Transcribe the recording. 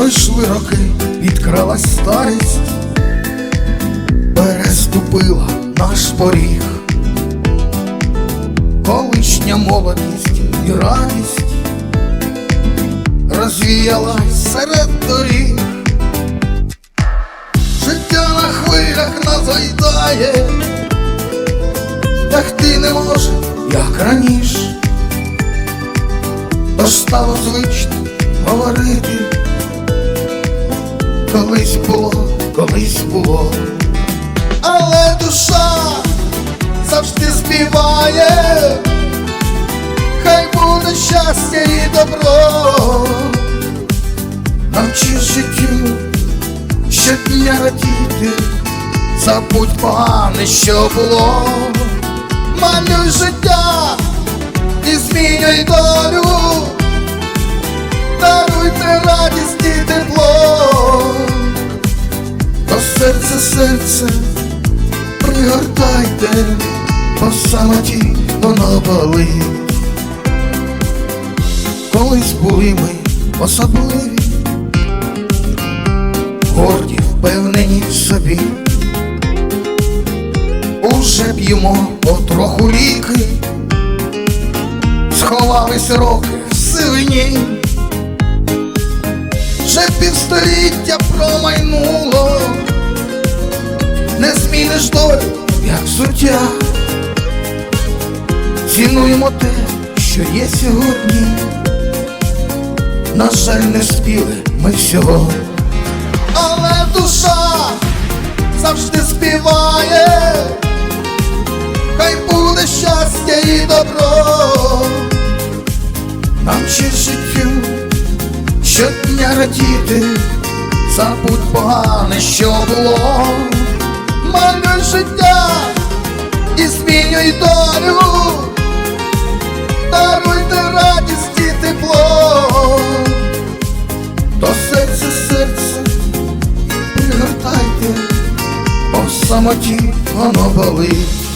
Пройшли роки, підкралась старість, переступила наш поріг, колишня молодість і радість розвіялась серед доріг, життя на хвилях нас гойдає, тягти не може, як раніше, тож стало звично говорити. Колись було, колись було, але душа завжди співає, хай буде щастя і добро, навчи життю щодня радіти, забудь погане, що було, малюй життя і змінюй долю даруйте радість і тепло, до серця серце пригортайте, по самоті воно болить. Колись були ми особливі, горді, впевнені в собі, уже п'ємо потроху ліки, сховались роки в сивині вже півстоліття промайнуло, не зміниш долю, як суття. Цінуємо те, що є сьогодні. На жаль, не спіли ми всього, але душа завжди співає, щодня радіти, забудь погане, що було, малюй життя і змінюй долю, даруйте радість і тепло, до серця серце пригортайте, по самоті воно болить.